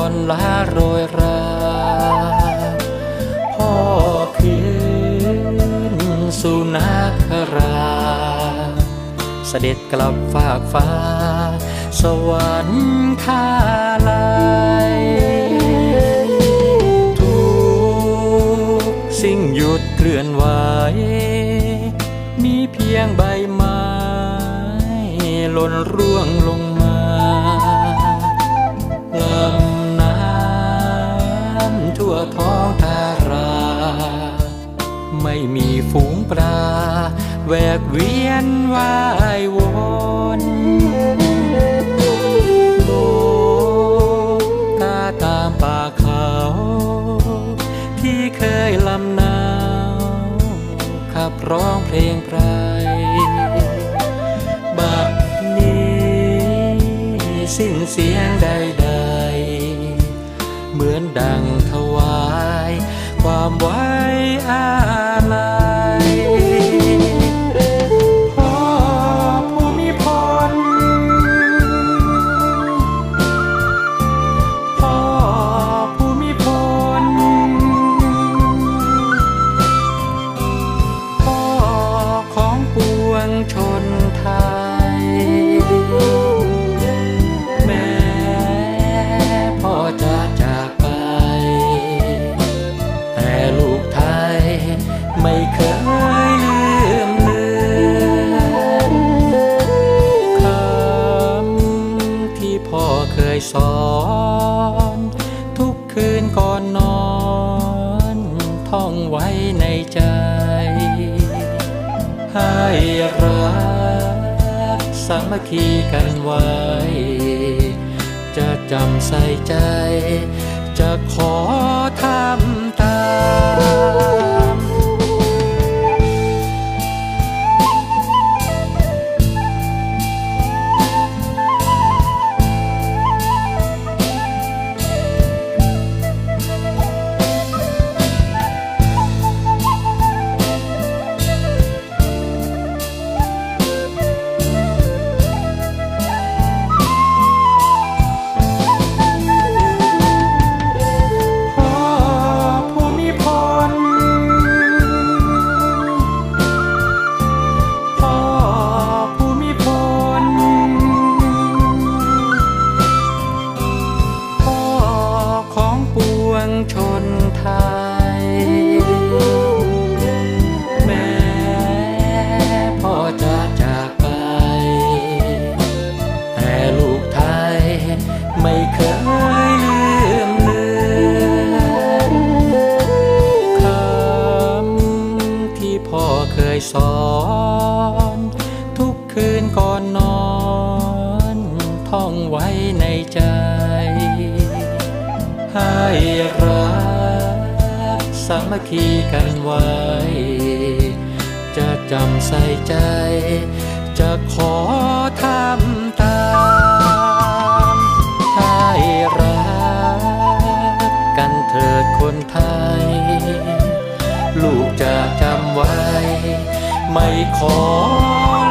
อ่อนล้าโรยราพ่อคืนสุนาคราเสด็จกลับฝากฟ้า สวรรค์ข้าลายทุกสิ่งหยุดเคลื่อนไหวมีเพียงใบไม้หล่นร่วง แวกเวียนว่ายวนโลกาตามป่าเขา ที่เคยลำนาวขับร้องเพลงไพรบัดนี้สิ้นเสียงใดๆ เหมือนดังถวาย ความไว้อา ชนไทย แม้พ่อจะจากไป แต่ลูกไทยไม่เคยลืมเลือนคำที่พ่อเคยสอน ทุกคืนก่อนนอน ท่องไว้ในใจ ให้รักสามัคคีกันไว้ จะจำใส่ใจ จะขอ อนทุกคืนก่อนนอน ท่องไว้ในใจให้รักสามัคคีกันไว้ จะจำใส่ใจ จะขอทำตามให้รักกันเถิดคนไทย ลูกจะจำไว้ ไม่ขอ